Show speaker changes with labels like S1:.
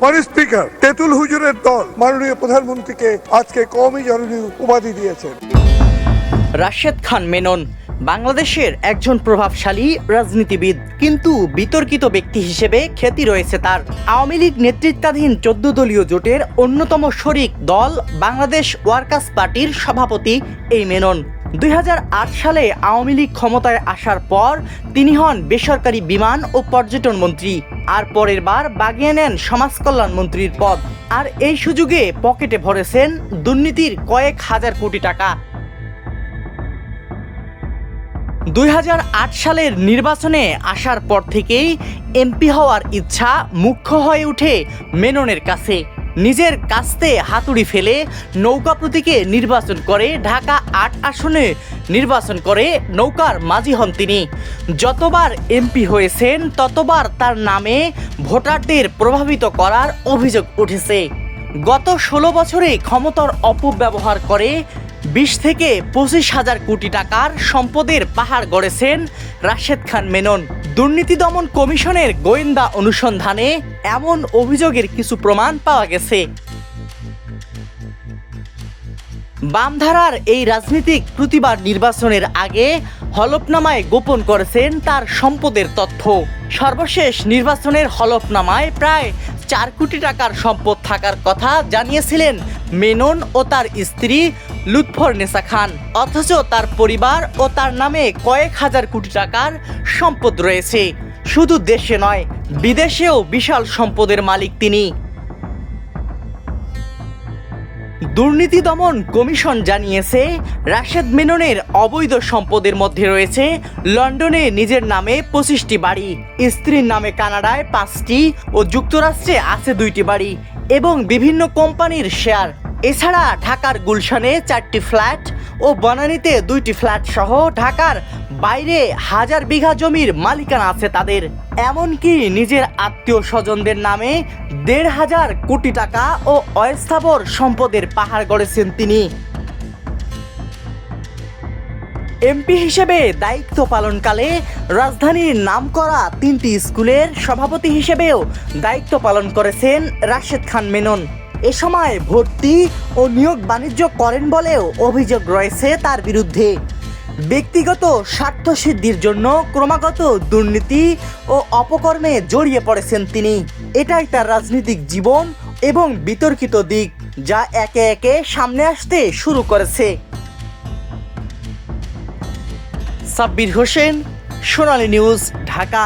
S1: Speaker, তেতুল হুজুরের দল মাননীয় প্রধানমন্ত্রীকে আজকে কমই জরুরি উপাধি দিয়েছেন।
S2: রাশেদ খান মেনন, বাংলাদেশের একজন প্রভাবশালী রাজনীতিবিদ, কিন্তু বিতর্কিত ব্যক্তি হিসেবে খ্যাতি রয়েছে তার। আওয়ামী লীগ নেতৃত্বাধীন চোদ্দ দলীয় জোটের অন্যতম শরিক দল বাংলাদেশ ওয়ার্কার্স পার্টির সভাপতি এই মেনন। দুই হাজার আট সালে আওয়ামী লীগ ক্ষমতায় আসার পর তিনি হন বেসরকারি বিমান ও পর্যটন মন্ত্রী। আর পরের বার বাগিয়ে নেন সমাজ কল্যাণ মন্ত্রীর পদ। আর এই সুযোগে পকেটে ভরেছেন দুর্নীতির কয়েক হাজার কোটি টাকা। দুই হাজার আট সালের নির্বাচনে আসার পর থেকেই এমপি হওয়ার ইচ্ছা মুখ্য হয়ে উঠে মেননের কাছে। নিজের কাস্তে হাতুড়ি ফেলে নৌকা প্রতীকে নির্বাচন করে ঢাকা আট আসনে নির্বাচন করে নৌকার মাঝি হন তিনি। যতবার এমপি হয়েছেন, ততবার তার নামে ভোটারদের প্রভাবিত করার অভিযোগ উঠেছে। গত ষোলো বছরে ক্ষমতার অপব্যবহার করে বিশ থেকে পঁচিশ হাজার কোটি টাকার সম্পদের পাহাড় গড়েছেন রাশেদ খান মেনন। দুর্নীতি দমন কমিশনের গোয়েন্দা অনুসন্ধানে এমন অভিযোগের কিছু প্রমাণ পাওয়া গেছে। বামধারার এই রাজনীতিক প্রতিবার নির্বাচনের আগে হলফনামায় গোপন করেছেন তার সম্পদের তথ্য। সর্বশেষ নির্বাচনের হলফনামায় প্রায় চার কোটি টাকার সম্পদ থাকার কথা জানিয়েছিলেন মেনন ও তার স্ত্রী লুৎফর নেসা খান। অথচ তার পরিবার ও তার নামে কয়েক হাজার কোটি টাকার সম্পদ রয়েছে। শুধু দেশে নয়, বিদেশেও বিশাল সম্পদের মালিক তিনি। দুর্নীতি দমন কমিশন জানিয়েছে, রাশেদ মেননের অবৈধ সম্পদের মধ্যে রয়েছে লন্ডনে নিজের নামে পঁচিশটি বাড়ি, স্ত্রীর নামে কানাডায় পাঁচটি ও যুক্তরাষ্ট্রে আছে দুইটি বাড়ি এবং বিভিন্ন কোম্পানির শেয়ার এছাড়া ঢাকার গুলশানে চারটি ফ্ল্যাট ও বনানীতে দুইটি ফ্ল্যাট সহ ঢাকার বাইরে হাজার বিঘা জমির মালিকানা আছে তাদের। এমনকি নিজের আত্মীয় স্বজনদের নামে দেড় হাজার কোটি টাকা ও অস্থাবর সম্পদের পাহাড় গড়েছেন তিনি। এমপি হিসেবে দায়িত্ব পালনকালে রাজধানীর নামকরা তিনটি স্কুলের সভাপতি হিসেবেও দায়িত্ব পালন করেছেন রাশেদ খান মেনন। এ সময় ভর্তি ও নিয়োগ বাণিজ্য করেন বলেও অভিযোগ রয়েছে তার বিরুদ্ধে। ব্যক্তিগত স্বার্থ সিদ্ধির জন্য ক্রমাগত দুর্নীতি ও অপকর্মে জড়িয়ে পড়েছেন তিনি। এটাই তার রাজনৈতিক জীবন এবং বিতর্কিত দিক, যা একে একে সামনে আসতে শুরু করেছে। সাব্বির হোসেন, সোনালী নিউজ, ঢাকা।